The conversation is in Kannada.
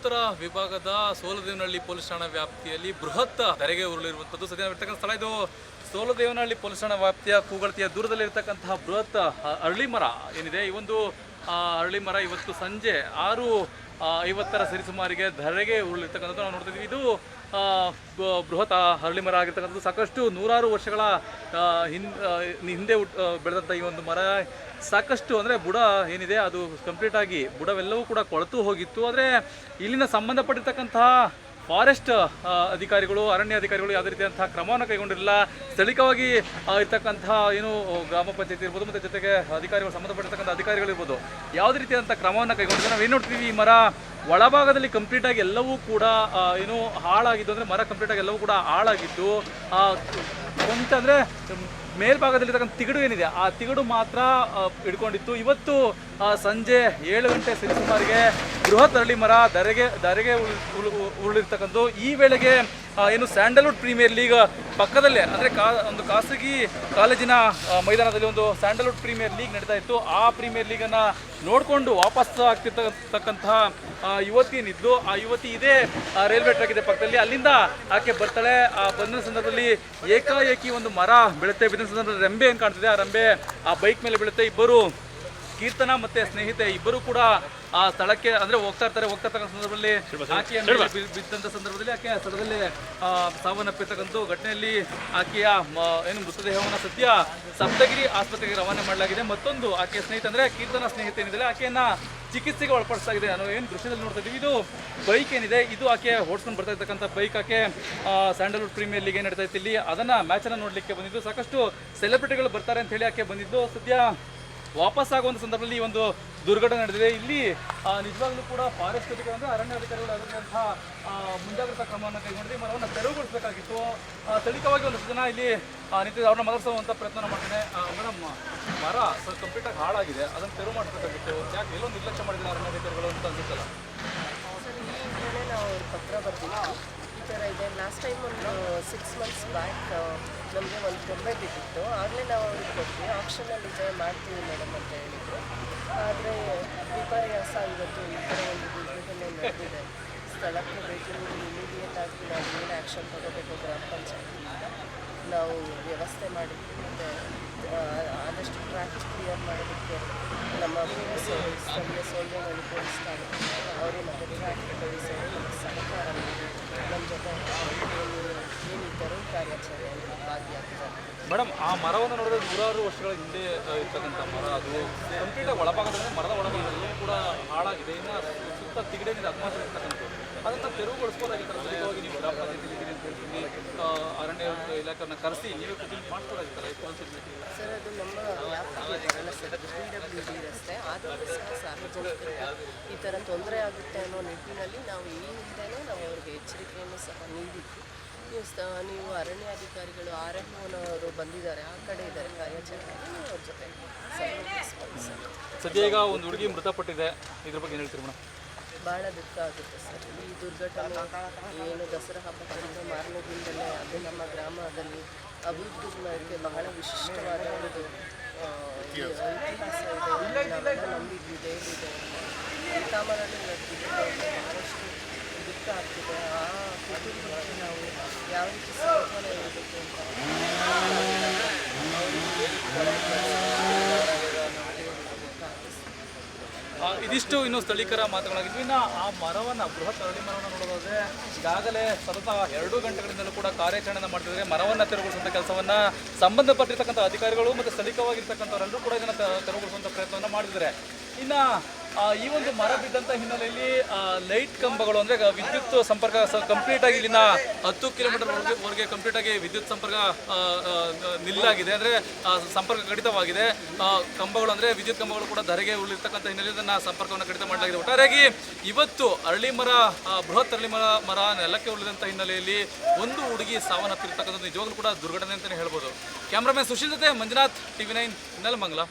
ಉತ್ತರ ವಿಭಾಗದ ಸೋಲದೇವನಹಳ್ಳಿ ಪೊಲೀಸ್ ಠಾಣಾ ವ್ಯಾಪ್ತಿಯಲ್ಲಿ ಬೃಹತ್ ತೆರೆಗೆ ಉರುಳಿರುವಂಥದ್ದು ಸದ್ಯ ಸ್ಥಳ ಇದು. ಸೋಲದೇವನಹಳ್ಳಿ ಪೊಲೀಸ್ ಠಾಣಾ ವ್ಯಾಪ್ತಿಯ ಕೂಗಳತಿಯ ದೂರದಲ್ಲಿರ್ತಕ್ಕಂತಹ ಬೃಹತ್ ಅ- ಅರಳಿ ಮರ ಏನಿದೆ. ಈ ಒಂದು ಅರಳಿ ಮರ ಇವತ್ತು ಸಂಜೆ ಆರು ಐವತ್ತರ ಸರಿಸುಮಾರಿಗೆ ಧರೆಗೆ ಉರುಳಿರ್ತಕ್ಕಂಥದ್ದು ನಾವು ನೋಡ್ತಿದ್ದೀವಿ ಇದು ಬೃಹತ್ ಹರಳಿ ಮರ ಆಗಿರ್ತಕ್ಕಂಥದ್ದು ಸಾಕಷ್ಟು ನೂರಾರು ವರ್ಷಗಳ ಹಿಂದೆ ಹಿಂದೆ ಬೆಳೆದಂಥ ಈ ಒಂದು ಮರ. ಸಾಕಷ್ಟು ಅಂದರೆ ಬುಡ ಏನಿದೆ, ಅದು ಕಂಪ್ಲೀಟಾಗಿ ಬುಡವೆಲ್ಲವೂ ಕೂಡ ಕೊಳೆತು ಹೋಗಿತ್ತು. ಆದರೆ ಇಲ್ಲಿನ ಸಂಬಂಧಪಟ್ಟಿರ್ತಕ್ಕಂತಹ ಫಾರೆಸ್ಟ್ ಅಧಿಕಾರಿಗಳು, ಅರಣ್ಯ ಅಧಿಕಾರಿಗಳು ಯಾವುದೇ ರೀತಿಯಂತಹ ಕ್ರಮವನ್ನು ಕೈಗೊಂಡಿರಲಿಲ್ಲ. ಸ್ಥಳೀಯವಾಗಿ ಇರ್ತಕ್ಕಂತಹ ಏನು, ಗ್ರಾಮ ಪಂಚಾಯತಿ ಇರ್ಬೋದು, ಮತ್ತು ಜೊತೆಗೆ ಅಧಿಕಾರಿಗಳು, ಸಂಬಂಧಪಟ್ಟಿರ್ತಕ್ಕಂಥ ಅಧಿಕಾರಿಗಳು ಇರ್ಬೋದು ಯಾವುದೇ ರೀತಿಯಾದಂಥ ಕ್ರಮವನ್ನು ಕೈಗೊಂಡಿಲ್ಲ ನಾವು ಏನು ನೋಡ್ತೀವಿ ಈ ಮರ? ಒಳಭಾಗದಲ್ಲಿ ಕಂಪ್ಲೀಟ್ ಆಗಿ ಎಲ್ಲವೂ ಕೂಡ ಏನು ಹಾಳಾಗಿದ್ದು ಅಂದರೆ ಮರ ಕಂಪ್ಲೀಟ್ ಆಗಿ ಎಲ್ಲವೂ ಕೂಡ ಹಾಳಾಗಿದ್ದು ಅಂದರೆ ಮೇಲ್ಭಾಗದಲ್ಲಿರ್ತಕ್ಕಂಥ ತಿಗಡು ಏನಿದೆ, ಆ ತಿಗಡು ಮಾತ್ರ ಹಿಡ್ಕೊಂಡಿತ್ತು. ಇವತ್ತು ಸಂಜೆ ಏಳು ಗಂಟೆ ಸರಿಸುಮಾರಿಗೆ ಬೃಹತ್ ಅರಳಿ ಮರ ದರೆಗೆ ಧರೆಗೆ ಉಳ್- ಉರುಳಿರ್ತಕ್ಕಂಥದ್ದು. ಈ ವೇಳೆಗೆ ಏನು ಸ್ಯಾಂಡಲ್ವುಡ್ ಪ್ರೀಮಿಯರ್ ಲೀಗ್ ಪಕ್ಕದಲ್ಲೇ, ಅಂದರೆ ಕಾ, ಒಂದು ಖಾಸಗಿ ಕಾಲೇಜಿನ ಮೈದಾನದಲ್ಲಿ ಒಂದು ಸ್ಯಾಂಡಲ್ವುಡ್ ಪ್ರೀಮಿಯರ್ ಲೀಗ್ ನಡೀತಾ ಇತ್ತು. ಆ ಪ್ರೀಮಿಯರ್ ಲೀಗನ್ನು ನೋಡಿಕೊಂಡು ವಾಪಸ್ ಆಗ್ತಿರ್ತಕ್ಕಂತಹ ಯುವತಿ ಏನಿದ್ಲು ಆ ಯುವತಿ ಇದೇ ಆ, ರೈಲ್ವೆ ಟ್ರ್ಯಾಕ್ ಇದೆ ಪಕ್ಕದಲ್ಲಿ. ಅಲ್ಲಿಂದ ಆಕೆ ಬರ್ತಾಳೆ. ಆ ಬಂದ ಸಂದರ್ಭದಲ್ಲಿ ಏಕಾಏಕಿ ಒಂದು ಮರ ಬೀಳುತ್ತೆ. ಬಿದ್ದ ಸಂದರ್ಭದಲ್ಲಿ ರೆಂಬೆ ಏನು ಕಾಣ್ತಿದೆ? ಆ ರೆಂಬೆ ಆ ಬೈಕ್ ಮೇಲೆ ಬೀಳುತ್ತೆ. ಇಬ್ಬರು ಕೀರ್ತನ ಮತ್ತೆ ಸ್ನೇಹಿತೆ ಇಬ್ಬರು ಕೂಡ ಆ ಸ್ಥಳಕ್ಕೆ ಅಂದ್ರೆ ಹೋಗ್ತಾ ಇರ್ತಾರೆ ಹೋಗ್ತಾ ಇರ್ತಕ್ಕಂಥ ಸಂದರ್ಭದಲ್ಲಿ ಆಕೆಯ ಬಿದ್ದಂಥ ಬಿದ್ದಂತ ಸಂದರ್ಭದಲ್ಲಿ ಆಕೆ ಸ್ಥಳದಲ್ಲಿ ಆ, ಸಾವನ್ನಪ್ಪಿರ್ತಕ್ಕಂಥ ಘಟನೆಯಲ್ಲಿ ಆಕೆಯ ಏನು ಮೃತದೇಹವನ್ನು ಸದ್ಯ ಸಪ್ತಗಿರಿ ಆಸ್ಪತ್ರೆಗೆ ರವಾನೆ ಮಾಡಲಾಗಿದೆ. ಮತ್ತೊಂದು ಆಕೆಯ ಸ್ನೇಹಿತ ಅಂದ್ರೆ ಕೀರ್ತನ ಸ್ನೇಹಿತ ಏನಿದೆ ಆಕೆಯನ್ನ ಚಿಕಿತ್ಸೆಗೆ ಒಳಪಡಿಸಲಾಗಿದೆ. ನಾನು ಏನು ದೃಶ್ಯದಲ್ಲಿ ನೋಡ್ತಾ ಇದ್ದೀವಿ ಇದು ಬೈಕ್ ಏನಿದೆ ಇದು ಆಕೆ ಓಡಿಸ್ಕೊಂಡು ಬರ್ತಾ ಇರ್ತಕ್ಕಂಥ ಬೈಕ್. ಆಕೆ ಸ್ಯಾಂಡಲ್ವುಡ್ ಪ್ರೀಮಿಯರ್ ಲೀಗ್ ನಡೀತಾ ಇತ್ತು ಇಲ್ಲಿ ಅದನ್ನ ಮ್ಯಾಚನ್ನು ನೋಡಲಿಕ್ಕೆ ಬಂದಿದ್ದು. ಸಾಕಷ್ಟು ಸೆಲೆಬ್ರಿಟಿಗಳು ಬರ್ತಾರೆ ಅಂತ ಹೇಳಿ ಆಕೆ ಬಂದಿದ್ದು. ಸದ್ಯ ವಾಪಸ್ ಆಗುವಂಥ ಸಂದರ್ಭದಲ್ಲಿ ಈ ಒಂದು ದುರ್ಘಟನೆ ನಡೆದಿದೆ. ಇಲ್ಲಿ ನಿಜವಾಗ್ಲೂ ಕೂಡ ಫಾರೆಸ್ಟ್ ಅಧಿಕಾರಿ ಅಂದರೆ ಅರಣ್ಯ ಅಧಿಕಾರಿಗಳು ಅದರಂತಹ ಮುಂಜಾಗ್ರತಾ ಕ್ರಮವನ್ನು ಕೈಗೊಂಡು ಮರವನ್ನು ತೆರವುಗೊಳಿಸಬೇಕಾಗಿತ್ತು. ತಳಿಕವಾಗಿ ಒಂದಷ್ಟು ಜನ ಇಲ್ಲಿ ನಿಂತಿದೆ ನಿಂತಿದ್ದು ಅವ್ರನ್ನ ಮಾತಾಡ್ಸೋವಂಥ ಪ್ರಯತ್ನ ಮಾಡ್ತೇನೆ ಮೇಡಮ್ ಮರ ಸ್ವಲ್ಪ ಕಂಪ್ಲೀಟಾಗಿ ಹಾಳಾಗಿದೆ. ಅದನ್ನು ತೆರವು ಮಾಡಬೇಕಾಗಿತ್ತು ಯಾಕೆ ಎಲ್ಲೋ ನಿರ್ಲಕ್ಷ್ಯ ಮಾಡಿದ್ದಾರೆ ಅರಣ್ಯ ಅಧಿಕಾರಿಗಳು ಅಂತ ಅನ್ಸುತ್ತಲ್ಲ? ಸರ್ ಪತ್ರ ಈ ಥರ ಇದೆ. ಲಾಸ್ಟ್ ಟೈಮ್ ಒಂದು ಸಿಕ್ಸ್ ಮಂತ್ಸ್ ಬ್ಯಾಕ್ ನಮಗೆ ಒಂದು ಗೊಂಬೆ ಬಿದ್ದಿತ್ತು. ಆಗಲೇ ನಾವು ಕೊಟ್ವಿ ಆಪ್ಷನಲ್ಲಿ ಇದೆ ಮಾಡ್ತೀವಿ ಮೇಡಮ್ ಅಂತ ಹೇಳಿದರು. ಆದರೆ ವಿಪರ್ಯಾಸ ಇವತ್ತು ಈ ಥರ ಒಂದು ದುರ್ಘಟನೆ ನಡೆದಿದೆ. ಸ್ಥಳಕ್ಕೆ ಭೇಟಿ ನೀಡಿ ಇಮಿಡಿಯೇಟ್ ಆಗಿ ನಾವು ಏನು ಆ್ಯಕ್ಷನ್ ತಗೋಬೇಕು ಗ್ರಾಮ ಪಂಚಾಯತಿಯಿಂದ ನಾವು ವ್ಯವಸ್ಥೆ ಮಾಡಿದ್ವಿ ಮತ್ತು ಆದಷ್ಟು ಟ್ರಾಫಿಕ್ ಕ್ಲಿಯರ್ ಮಾಡೋದಕ್ಕೆ ನಮ್ಮ ಸ್ಥಳೀಯ ಪೊಲೀಸ್ ಠಾಣೆ ಅವರು ಮತ್ತು ಟ್ರಾಫಿಕ್ ಪೊಲೀಸರು ನಮಗೆ ಸಹಕಾರ ನಮ್ಮ ಜೊತೆ ಏನಿದ್ದರೂ ಏನು ಮೇಡಮ್ ಆ ಮರವನ್ನು ನೋಡಿದ್ರೆ ನೂರಾರು ವರ್ಷಗಳ ಹಿಂದೆ ಇರ್ತಕ್ಕಂಥ ಮರ. ಅದು ಕಂಪ್ಲೀಟಾಗಿ ಒಳಭಾಗದಲ್ಲಿ ಮರದ ಒಳಭಾಗದಲ್ಲಿ ಕೂಡ ಹಾಳಾಗಿದೆ. ಇನ್ನು ಸುತ್ತ ತಿಗಡೇನಿದೆ ಅದು ಮಾತ್ರ ಇರ್ತಕ್ಕಂಥದ್ದು. ಅದನ್ನು ತೆರವುಗೊಳಿಸ್ಬೋದಾಗಿತ್ತು ಸ್ಥಳೀಯವಾಗಿ ನೀವು ಗ್ರಾಮ ಪಂಚಾಯತಿ ಇದ್ದೀರಿ ಅಂತ ಹೇಳ್ತೀನಿ ಅರಣ್ಯ ಇಲಾಖೆಯನ್ನು ಕರೆಸಿ ನೀವೇ ಕೂತ್ಕೊಂಡು ಮಾಡಿಸ್ಬೋದಾಗಿತ್ತಲ್ಲ ರೆಸ್ಪಾನ್ಸಿಬಿಲಿಟಿ ಸರ್ ಅದು ನಮ್ಮ ವ್ಯಾಪ್ತಿಗೆ ಸರ್ ಬಿ ಡಬ್ಲ್ಯೂ ಡಿ ರಸ್ತೆ. ಆದರೂ ಸಹ ಸಾರ್ವಜನಿಕರಿಗೆ ಈ ಥರ ತೊಂದರೆ ಆಗುತ್ತೆ ಅನ್ನೋ ನಿಟ್ಟಿನಲ್ಲಿ ನಾವು ಈ ಹಿಂದೆ ನಾವು ಅವ್ರಿಗೆ ಎಚ್ಚರಿಕೆಯನ್ನು ಸಹ ನೀಡಿದ್ವಿ. ನೀವು ಸ ನೀವು ಅರಣ್ಯಾಧಿಕಾರಿಗಳು ಆರ್ ಎಫ್ ಅವರು ಬಂದಿದ್ದಾರೆ ಆ ಕಡೆ ಇದ್ದಾರೆ ಕಾರ್ಯಾಚರಣೆ. ಅವ್ರ ಜೊತೆ ಸದ್ಯ ಈಗ ಒಂದು ಹುಡುಗಿ ಮೃತಪಟ್ಟಿದೆ. ಇದ್ರ ಬಗ್ಗೆ ಏನು ಹೇಳ್ತೀರಿ ಮೇಡಮ್? ಭಾಳ ದುಃಖ ಆಗುತ್ತೆ ಸರ್. ಈ ದುರ್ಘಟನೆ ಏನು ದಸರಾ ಹಬ್ಬದ ಬಂದು ಮಾರನೇ ದಿನದಲ್ಲೇ ಅದು ನಮ್ಮ ಗ್ರಾಮದಲ್ಲಿ ಅಭಿವೃದ್ಧಿಗೆ ಬಹಳ ವಿಶಿಷ್ಟವಾದ ಒಂದು ಇತಿಹಾಸ ಇದೆ. ನಂಬಿದ್ವಿ ದೇವರಿದೆ ಪಿತಾಮರಲ್ಲಿ ನಡೆದಿದೆ ಬಹಳಷ್ಟು ದುಃಖ ಆಗ್ತಿದೆ ಆ ಕುಟುಂಬಕ್ಕೆ ನಾವು ಇದಿಷ್ಟು ಇನ್ನು ಸ್ಥಳೀಕರ ಮಾತುಗಳಾಗಿದ್ವಿ ಇನ್ನು ಆ ಮರವನ್ನು, ಬೃಹತ್ ಅರಳಿ ಮರವನ್ನು ನೋಡೋದಾದರೆ, ಈಗಾಗಲೇ ಸತತ ಎರಡು ಗಂಟೆಗಳಿಂದಲೂ ಕೂಡ ಕಾರ್ಯಾಚರಣೆ ಮಾಡ್ತಿದ್ರೆ ಮರವನ್ನು ತೆರವುಗೊಳಿಸುವಂಥ ಕೆಲಸವನ್ನು ಸಂಬಂಧಪಟ್ಟಿರ್ತಕ್ಕಂಥ ಅಧಿಕಾರಿಗಳು ಮತ್ತು ಸ್ಥಳೀಯವಾಗಿರ್ತಕ್ಕಂಥವರೆಲ್ಲರೂ ಕೂಡ ಇದನ್ನು ತೆರವುಗೊಳಿಸುವಂಥ ಪ್ರಯತ್ನವನ್ನು ಮಾಡಿದ್ದಾರೆ ಇನ್ನು ಈ ಒಂದು ಮರ ಬಿದ್ದಂತ ಹಿನ್ನೆಲೆಯಲ್ಲಿ ಲೈಟ್ ಕಂಬಗಳು ಅಂದ್ರೆ ವಿದ್ಯುತ್ ಸಂಪರ್ಕ ಕಂಪ್ಲೀಟ್ ಆಗಿ ಇಲ್ಲಿನ ಹತ್ತು ಕಿಲೋಮೀಟರ್ ವರೆಗೆ ಕಂಪ್ಲೀಟ್ ಆಗಿ ವಿದ್ಯುತ್ ಸಂಪರ್ಕ ನಿಲ್ಲಾಗಿದೆ. ಅಂದ್ರೆ ಸಂಪರ್ಕ ಕಡಿತವಾಗಿದೆ. ಕಂಬಗಳು ಅಂದ್ರೆ, ವಿದ್ಯುತ್ ಕಂಬಗಳು ಕೂಡ ಧರೆಗೆ ಉಳಿರ್ತಕ್ಕಂಥ ಹಿನ್ನೆಲೆಯಲ್ಲಿ ಇದನ್ನ ಸಂಪರ್ಕವನ್ನು ಕಡಿತ ಮಾಡಲಾಗಿದೆ. ಒಟ್ಟಾರೆಯಾಗಿ ಇವತ್ತು ಅರಳಿ ಮರ ಬೃಹತ್ ಅರಳಿ ಮರ ಮರ ನೆಲಕ್ಕೆ ಉಳಿದಂಥ ಹಿನ್ನೆಲೆಯಲ್ಲಿ ಒಂದು ಹುಡುಗಿ ಸಾವನ್ನಪ್ಪಿರ್ತಕ್ಕಂಥ ನಿಜವಾಗ್ಲೂ ಕೂಡ ದುರ್ಘಟನೆ ಅಂತಲೇ ಹೇಳ್ಬೋದು. ಕ್ಯಾಮ್ರಾಮನ್ ಸುಶೀಲ್ ಜೊತೆ ಮಂಜುನಾಥ್, ಟಿವಿ ನೈನ್, ನೆಲಮಂಗಲ.